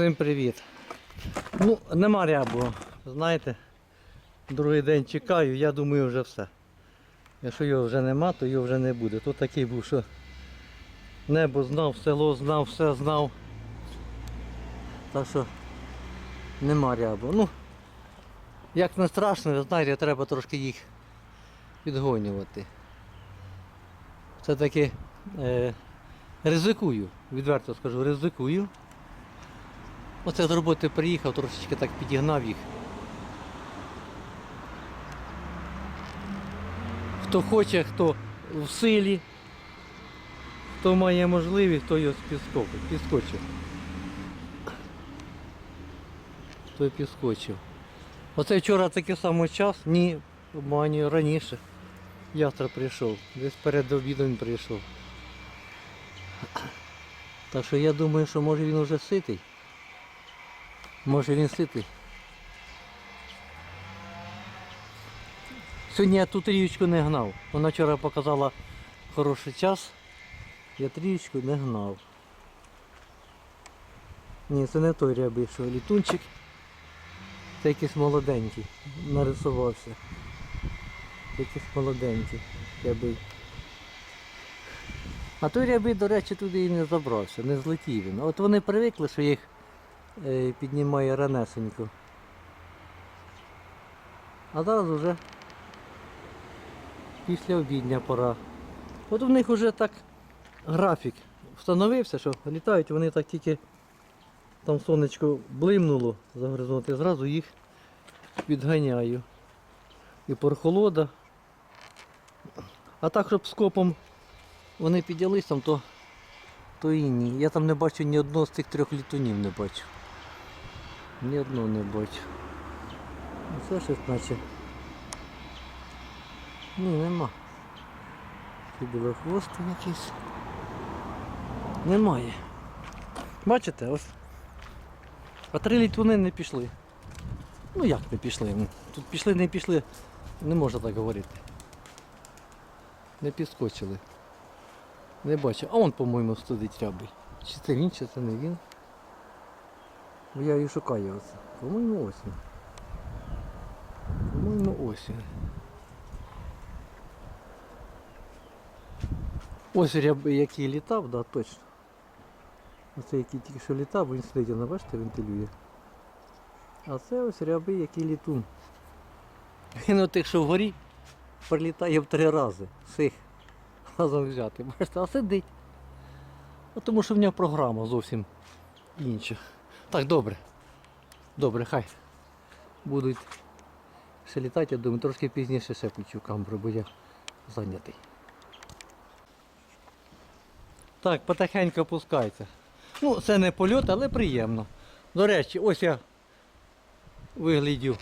Всім привіт. Ну, нема рябу, знаєте. Другий день чекаю, я думаю вже все. Якщо його вже нема, то його вже не буде. Тут такий був, що небо знав, село знав, все знав. Так що нема рябу. Ну, як не страшно, знаєте, треба трошки їх підгонювати. Все-таки е, ризикую, відверто скажу, ризикую. Оце з роботи приїхав, трошечки так підігнав їх. Хто хоче, хто в силі, хто має можливість, той його підскочив. Той підскочив. Оце вчора такий самий час, ні, обманюю, раніше. Ястра прийшов. Десь перед обідом прийшов. Так що я думаю, що може він вже ситий. Може він ситий. Сьогодні я ту трієчку не гнав. Вона вчора показала хороший час. Я трієчку не гнав. Ні, це не той рябий, що літунчик. Це якийсь молоденький. Нарисувався. Якийсь молоденький рябий. А той рябий, до речі, туди і не забрався, не злетів він. От вони привикли, що їх е, піднімає ранесенько. А зараз вже після обідня пора. От у них вже так графік встановився, що літають вони так тільки там сонечко блимнуло за горизонт, і зразу їх підганяю. І прохолода. А так, щоб скопом вони піднялись там, то, то і ні. Я там не бачу ні одного з цих трьох літунів не бачу. Ні одного не бачу. Ну, Це щось наче. Ні, нема. Це білохвостий якийсь. Немає. Бачите, ось. А три літуни не пішли. Ну як не пішли? Ну, Тут пішли, не пішли, не можна так говорити. Не підскочили. Не бачу. А он, по-моєму, студить рябий. Чи це він, чи це не він. Бо я її шукаю оце. По-моєму ось він. По-моєму ось він. Ось який літав, да, точно. Оце який тільки що літав, він сидить, вона, бачите, вентилює. А це ось рябий, який літун. Він отих, що вгорі, прилітає в три рази. Всіх разом взяти. Бачите, а сидить. А тому що в нього програма зовсім інша. Так, добре. Добре, хай. Будуть літати, я думаю, трошки пізніше ще включу камеру, бо я зайнятий. Так, потихеньку опускається. Ну, це не польот, але приємно. До речі, ось я виглядів.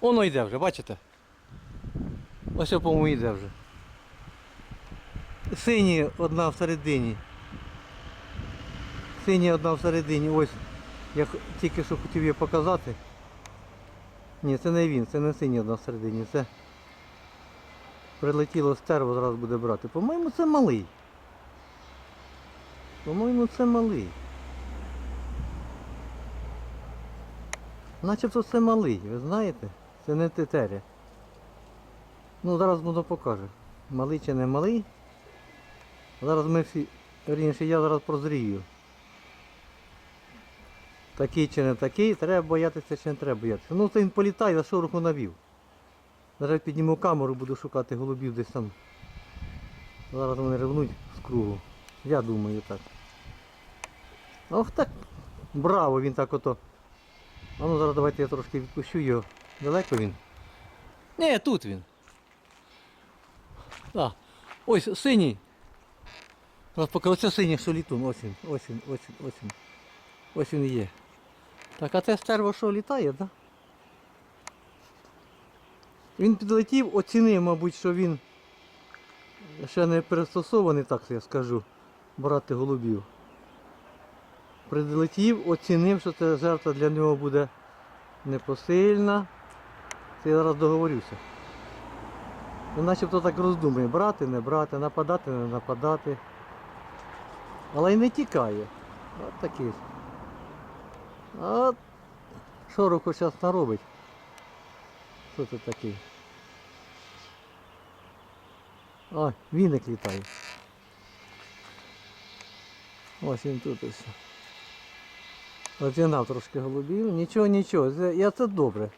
Воно йде вже, бачите? Ось, по-моєму, йде вже. Сині одна всередині. Сині одна всередині. Ось. Я тільки що хотів її показати. Ні, це не він, це не синій одна всередині. Це прилетіло стерво, зараз буде брати. По-моєму, це малий. По-моєму, це малий. Начебто це малий, ви знаєте? Це не тетеря. Ну, зараз воно покаже. Малий чи не малий. Зараз ми всі, вірніше, я зараз прозрію. Такий чи не такий, треба боятися чи не треба боятися. Ну це він політає, за що руку навів. Зараз підніму камеру, буду шукати голубів десь там. Зараз вони ревнуть з кругу. Я думаю так. Ох так. Браво він так ото. А ну зараз давайте я трошки відпущу його. Далеко він? Ні, тут він. А, ось синій. Зараз поки оце синій, що літун, ось він, ось він, ось він, ось він. Ось він є. Так, а це стерво що літає, так? Да? Він підлетів, оцінив, мабуть, що він ще не пристосований, так я скажу, брати голубів. Прилетів, оцінив, що ця жертва для нього буде непосильна. Це я зараз договорюся. Він начебто так роздумує, брати, не брати, нападати, не нападати. Але й не тікає. От такий. А шороху зараз наробить. Що це такий? А, віник літає. Ось він тут ось. Розігнав трошки голубів. Нічого, нічого. Я це добре.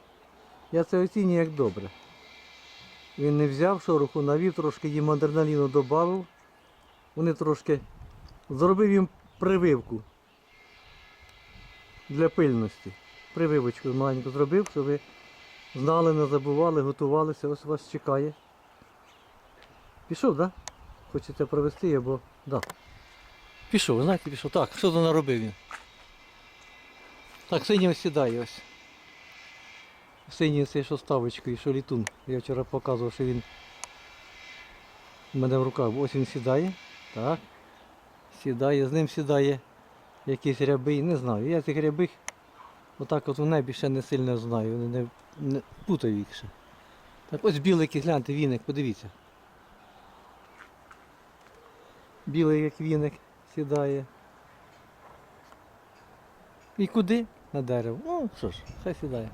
Я це оцінюю як добре. Він не взяв шороху, навів, трошки їм адреналіну додав. Вони трошки зробив їм прививку для пильності. Прививочку маленьку зробив, щоб ви знали, не забували, готувалися, ось вас чекає. Пішов, так? Да? Хочете провести його, да. Пішов, знаєте, пішов. Так, що то наробив він? Так, синій ось сідає ось. Синій цей, що ставочкою, що літун. Я вчора показував, що він у мене в руках. Ось він сідає. Так. Сідає, з ним сідає якийсь рябий, не знаю. Я цих рябих отак от в небі ще не сильно знаю. Вони не, не путаю їх ще. Так ось білий якийсь, гляньте, віник, подивіться. Білий як віник сідає. І куди? На дерево. Ну що ж, хай сідає.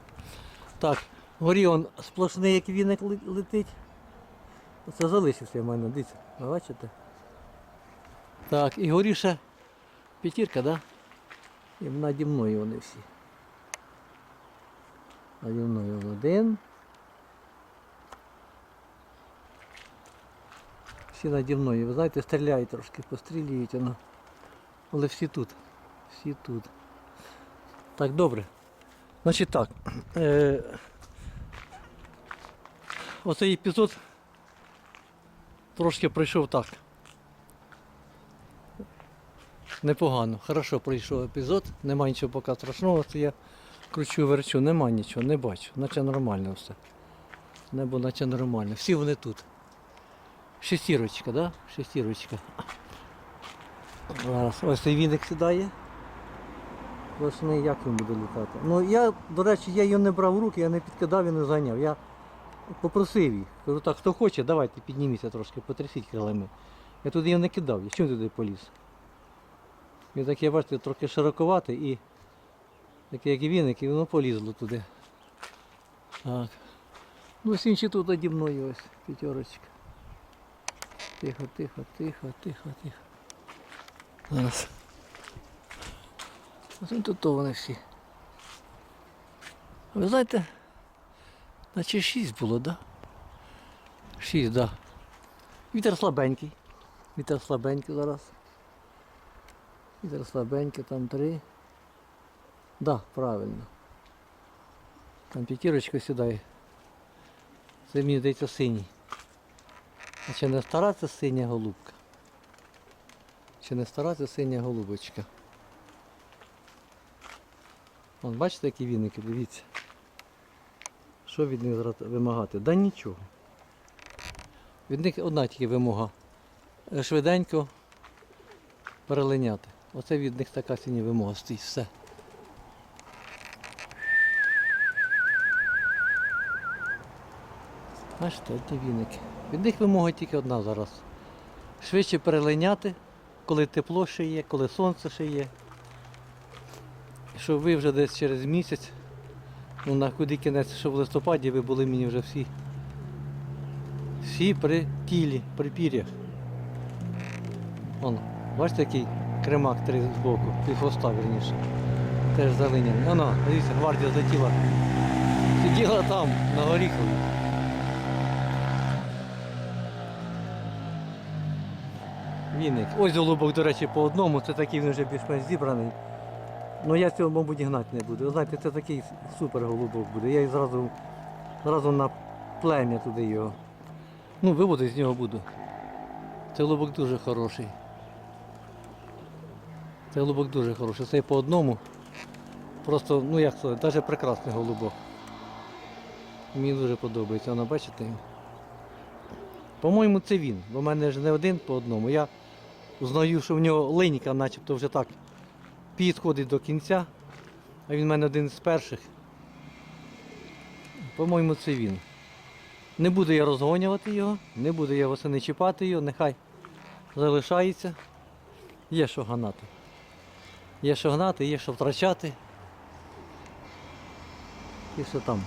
Так, горі он сплошний як віник летить. Це залишився в мене, дивіться, бачите? Так, і горі ще п'ятірка, да? І наді мною вони всі. Наді мною один. Всі наді мною, ви знаєте, стріляють трошки, пострілюють воно. Але всі тут. Всі тут. Так, добре. Значить так. Е, оцей епізод трошки пройшов так. Непогано, хорошо пройшов епізод, нема нічого поки страшного, я кручу верчу, нема нічого, не бачу, наче нормально все. Небо наче нормально. Всі вони тут. Шестірочка, да? Шестірочка. Зараз ось цей віник сідає. Власне, як він буде літати. Ну я, до речі, я її не брав в руки, я не підкидав і не зайняв. Я попросив їх. Кажу, так, хто хоче, давайте підніміться трошки, потрясіть крилами. Я туди її не кидав, я чому туди поліз? Він такий, бачите, трохи широковатий і такий, як і віник, і воно полізло туди. Так. Ну ось інші тут наді мною ось, п'ятерочка. Тихо, тихо, тихо, тихо, тихо. Зараз. Ось тут то вони всі. Ви знаєте, наче шість було, да? Шість, да. Вітер слабенький. Вітер слабенький зараз. Вітер слабенький, там три. Да, правильно. Там п'ятірочка сідає. Це мені здається синій. А чи не стара це синя голубка? Чи не стара це синя голубочка? Вон, бачите, які віники, дивіться. Що від них вимагати? Да нічого. Від них одна тільки вимога. Е, Швиденько перелиняти. Оце від них така синя вимога стоїть. Все. Бачите, одні віники. Від них вимога тільки одна зараз. Швидше перелиняти, коли тепло ще є, коли сонце ще є. Щоб ви вже десь через місяць, ну на куди кінець, що в листопаді ви були мені вже всі. Всі при тілі, при пір'ях. Бачите, який кремак три з боку, хвоста вірніше. Теж залиняний. Воно, дивіться, гвардія злетіла. Сиділа там, на горіхові. Віник. Ось голубок, до речі, по одному, це такий він вже більш-менш зібраний. Ну я цього, мабуть, гнати не буду. Ви знаєте, це такий супер голубок буде. Я і зразу, зразу на плем'я туди його. Ну, виводи з нього буду. Це голубок дуже хороший. Це голубок дуже хороший. Це по одному. Просто, ну як сказати, навіть прекрасний голубок. Мені дуже подобається, воно бачите? По-моєму, це він, бо в мене ж не один по одному. Я знаю, що в нього линька начебто вже так підходить до кінця, а він в мене один з перших. По-моєму, це він. Не буду я розгонювати його, не буду я восени чіпати його, нехай залишається. Є що гнати. Є що гнати, є що втрачати. І що там?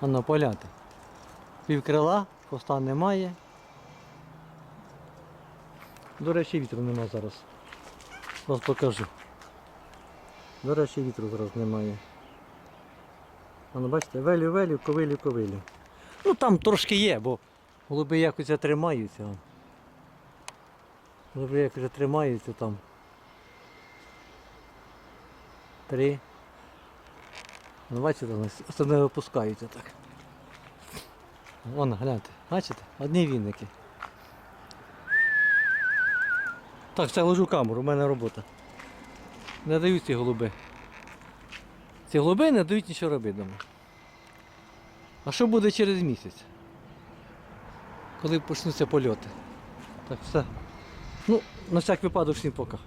Воно поляти. Півкрила, хвоста немає. До речі, вітру нема зараз. Вас покажу. До речі, вітру зараз немає. Воно бачите, велю, велю, ковилю, ковилю. Ну там трошки є, бо голуби якось тримаються. Голуби якось тримаються там. Три. Ну, бачите, все випускаються так. Вон, гляньте, бачите? Одні вінники. Так, все, ложу камеру, у мене робота. Не дають ці голуби. Ці голуби не дають нічого робити дома. А що буде через місяць? Коли почнуться польоти? Так, все. Ну, на всяк випадок всім пока.